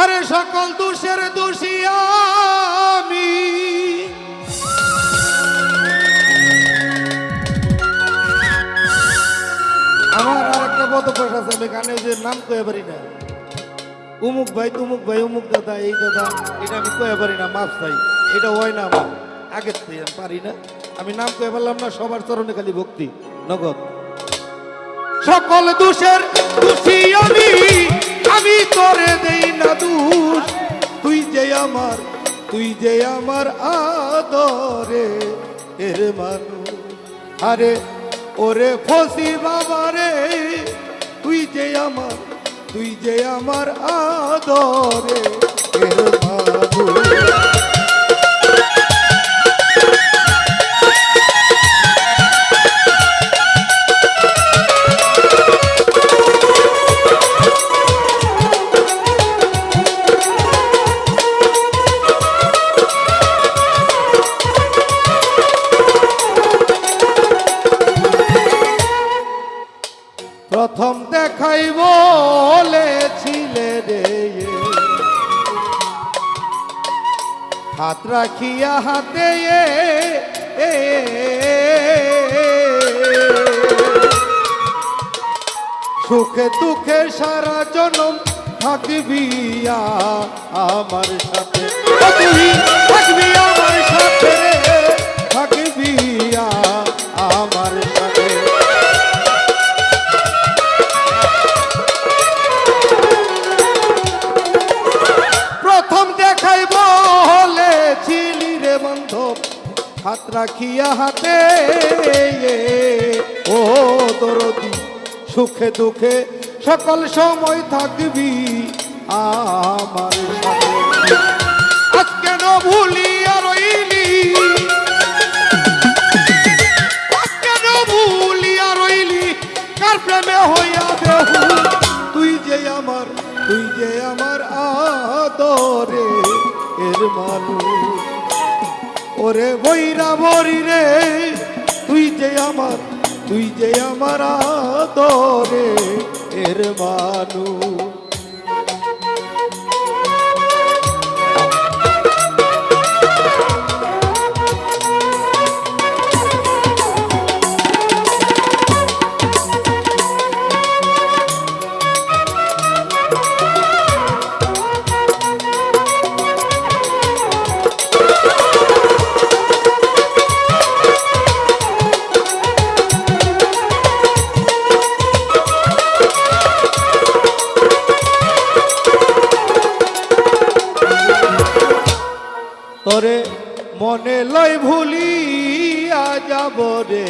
আরে সকল দোষের দোষী আমি। আমার আর একটা বদভ্যাস আছে, আমি গানে যে নাম কয়ে পারি না। উমুক ভাই, তুমুক ভাই, উমুক দাদা, এই দাদা, এটা আমি কয়ে পারি না, মাফ চাই, এটা হয় না আমার। আগের থেকে আমি পারি না। আমি নাম কয়ে পারলাম না, সবার চরণে খালি ভক্তি, নগদ। সকল দোষের দোষী আমি। তুই যে আমার আদরে এর মানু আরে, ওরে ফসি বাবা রে, তুই যে আমার তুই যে আমার আদরে এর দেখাই বলেছিলে রে হাত রাখিয়া হাতে সুখে দুঃখে সারা জনম থাকবি আমার সাথে। থাকবি আমার সাথে থাকবি। রাখিয়া হাতে ও দরদি, সুখে দুঃখে সকল সময় থাকবি আমার সাথে। আজ কেন ভুলিয়া রইলি? কেন ভুলিয়া রইলি? কার প্রেমে হইয়া দেহু? তুই যে আমার, তুই যে আমার আদরে এর মানুষ। ওরে বইরা বরি রে তুই যে আমার তুই যে আমার আদরে এর মানুষ। মনে লয় ভুলিয়া যাব রে।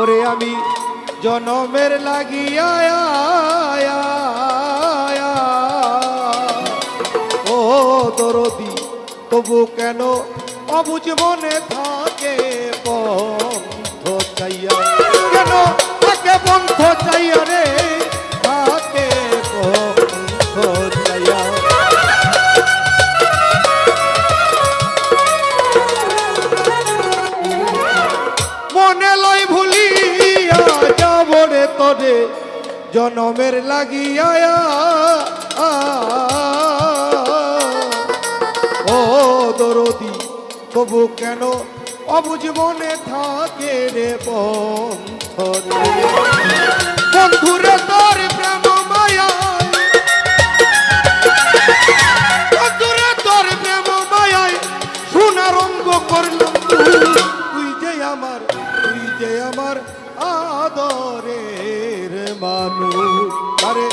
ওরে আমি জনমের লাগিয়া ও দরদি, তবু কেন অবুঝ মনে থাকে বন্ধ চাইয়া? কেন থাকে বন্ধ চাইয়া রে জনমের লাগিয়া, ও দরদি, তবু কেন মনে থাকে রে বন্ধুরে? তোর প্রেম মায়া। তোর প্রেম মায়ায় সোনার অঙ্গ করলাম, তুই যে আমার, তুই যে আমার আদরের আরে,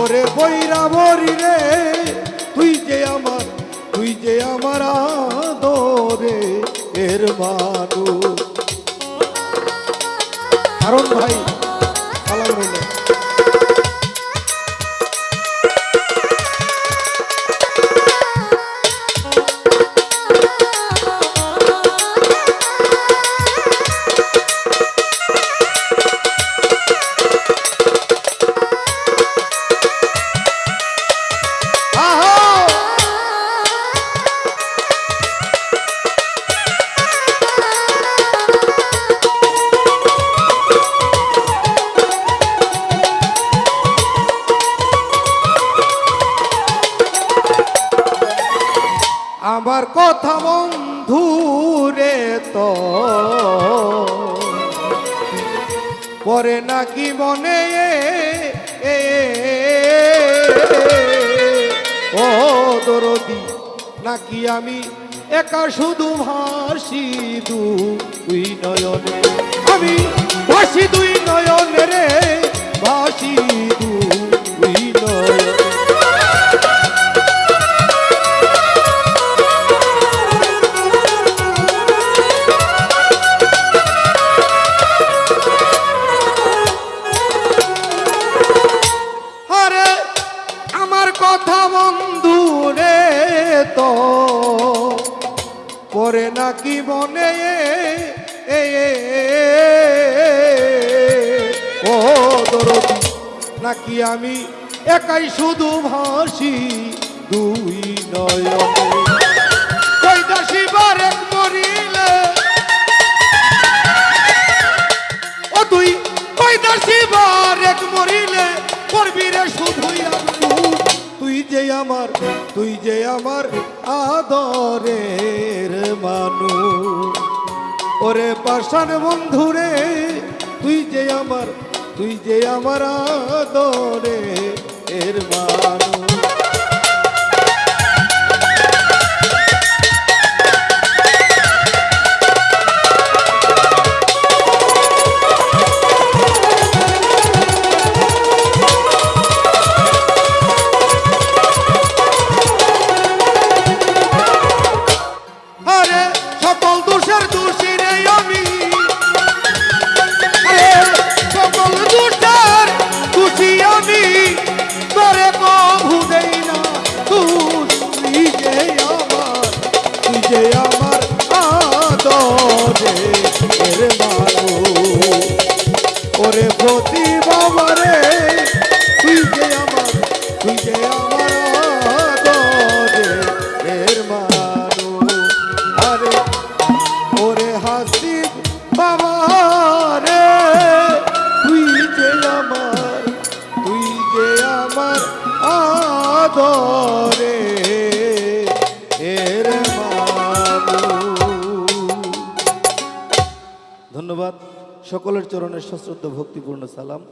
ওরে বৈরা বরি রে, তুই যে আমার, তুই যে আমার আদরে এর মানু কারণ ভাই আমার কথা বন্ধু রে তো। পরে নাকি মনে ও দরদি, নাকি আমি একা শুধু ভাসি দুই নয়নে? আমি ভাসি দুই নয়নে রে, ভাসি দুই তো পরে নাকি এ, ও দরদি নাকি আমি একাই শুধু ভাসি দুই নয়নে? যে আমার, তুই যে আমার আদরের মানুষ। ওরে পাশান বন্ধুরে, তুই যে আমার, তুই যে আমার আদরে এর মানুষ। আমার আদরে এর ধন্যবাদ। সকলের চরণের সশ্রদ্ধ ভক্তিপূর্ণ সালাম।